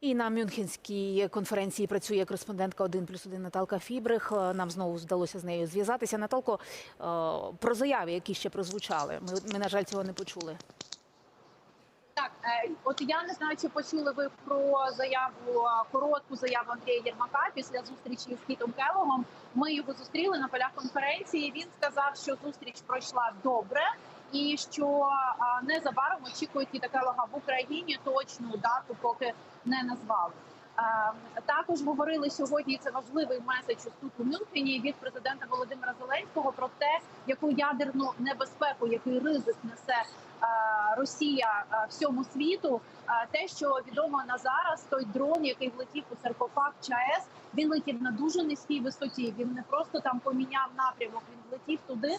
І на Мюнхенській конференції працює кореспондентка 1 плюс 1 Наталка Фібрих. Е, Нам знову вдалося з нею зв'язатися. Наталко, е, про заяви, які ще прозвучали. Ми, ми на жаль, цього не почули. Так, е, от я не знаю, чи почули ви про заяву коротку заяву Андрія Єрмака після зустрічі з Кітом Келлогом. Ми його зустріли на полях конференції. Він сказав, що зустріч пройшла добре, і що незабаром очікують Кіта Келлога в Україні. Точну дату поки не назвали. Також говорили сьогодні. і Це важливий меседж тут у Мюнхені від президента Володимира Зеленського про те, яку ядерну небезпеку, який ризик несе Росія всьому світу. Те, що відомо на зараз, той дрон, який влетів у саркофаг ЧАЕС, він летів на дуже низькій висоті. Він не просто там поміняв напрямок, він влетів туди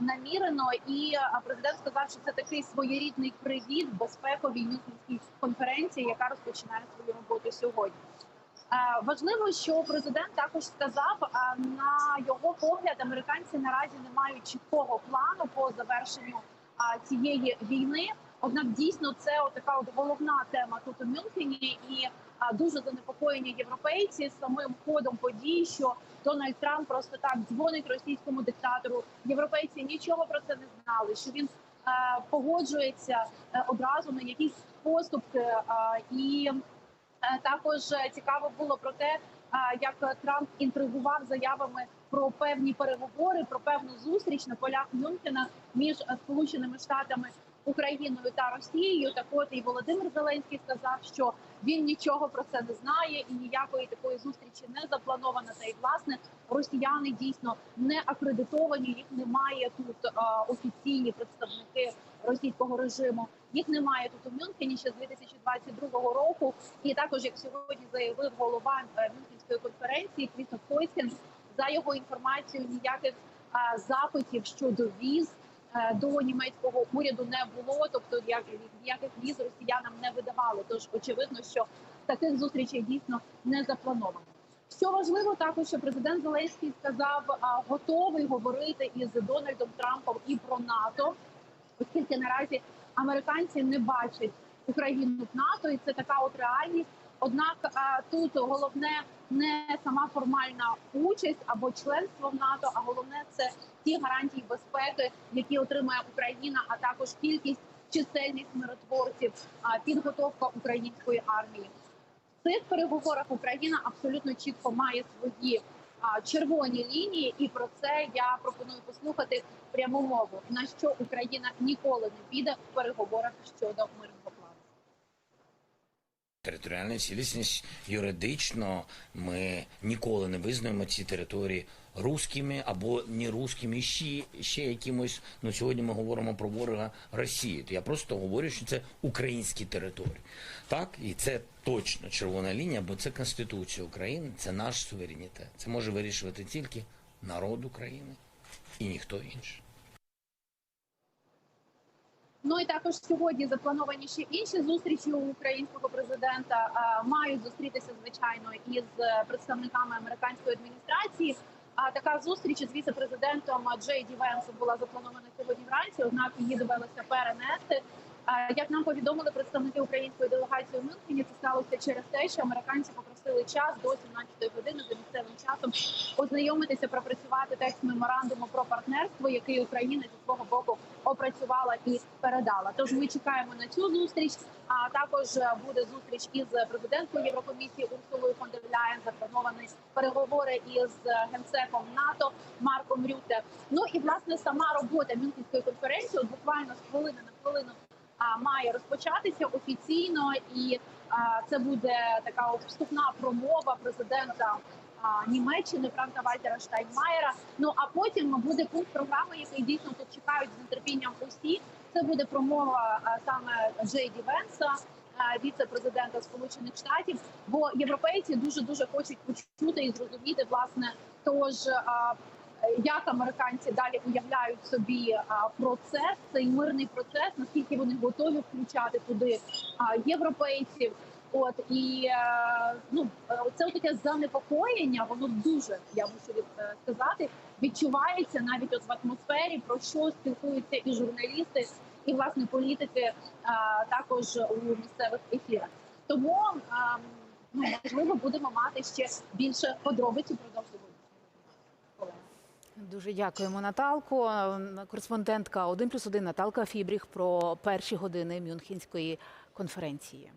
намірено. І президент сказав, що це такий своєрідний привіт безпековій Мюнхенській конференції, яка розпочинає свою роботу сьогодні. Важливо, що президент також сказав, на його погляд, американці наразі не мають чіткого плану по завершенню цієї війни. Однак дійсно це така от головна тема тут у Мюнхені, і дуже занепокоєні європейці самим ходом подій, що Дональд Трамп просто так дзвонить російському диктатору. Європейці нічого про це не знали. Що він е, погоджується е, одразу на якісь поступки е, і. Також цікаво було про те, як Трамп інтригував заявами про певні переговори, про певну зустріч на полях Мюнхена між Сполученими Штатами, Україною та Росією. Так от і Володимир Зеленський сказав, що він нічого про це не знає і ніякої такої зустрічі не заплановано. Та й власне росіяни дійсно не акредитовані, їх немає тут е, офіційні представники російського режиму. Їх немає тут у Мюнхені ще з 2022 року. І також, як сьогодні заявив голова е, Мюнхенської конференції Крістоф Койсін, за його інформацією, ніяких е, запитів щодо віз до німецького уряду не було. Тобто, як ніяких віз росіянам не видавали. Тож очевидно, що таких зустрічей дійсно не заплановано. Що важливо, також що президент Зеленський сказав, готовий говорити із Дональдом Трампом і про НАТО, оскільки наразі американці не бачать Україну в НАТО, і це така от реальність. Однак тут головне не сама формальна участь або членство в НАТО, а головне це ті гарантії безпеки, які отримає Україна, а також кількість чисельність миротворців, а, підготовка української армії. В цих переговорах Україна абсолютно чітко має свої червоні лінії, і про це я пропоную послухати пряму мову. На що Україна ніколи не піде в переговорах щодо мирного Територіальна цілісність юридично ми ніколи не визнаємо ці території руськими або не руськими, ще, ще якимось. Ну сьогодні ми говоримо про ворога Росії. То я просто говорю, що це українські території. Так, і це точно червона лінія, бо це Конституція України, це наш суверенітет. Це може вирішувати тільки народ України і ніхто інший. Ну і також сьогодні заплановані ще інші зустрічі у українського президента. Мають зустрітися звичайно із представниками американської адміністрації. А така зустріч із віце-президентом Джей Ді Венсом була запланована сьогодні вранці. Однак її довелося перенести. Як нам повідомили представники української делегації у Мюнхені, це сталося через те, що американці попросили час до 17 години за місцевим часом ознайомитися, пропрацювати текст меморандуму про партнерство, який Україна зі свого боку опрацювала і передала. Тож ми чекаємо на цю зустріч. А також буде зустріч із президенткою Єврокомісії Урсулою фон дер. Заплановані переговори із генсеком НАТО Марком Рюте. Ну і власне сама робота Мюнхенської конференції от буквально з хвилини на хвилину має розпочатися офіційно, і це буде така вступна промова президента. Німеччини Франка Вальтера Штайнмаєра. Ну а потім буде пункт програми, який дійсно тут чекають з нетерпінням усі. Це буде промова саме Джей Ді Венса, віце-президента Сполучених Штатів. Бо європейці дуже дуже хочуть почути і зрозуміти власне тож. А, як американці далі уявляють собі процес, цей мирний процес, наскільки вони готові включати туди європейців? От і е, ну е, це таке занепокоєння, воно дуже я мушу е, сказати, відчувається навіть от в атмосфері, про що спілкуються і журналісти, і власне політики а, також у місцевих ефірах. Тому ем, ну, можливо будемо мати ще більше подробиць сьогодні. Дуже дякуємо, Наталко. М, Кореспондентка 1+,1 Наталка Фібріх про перші години Мюнхенської конференції.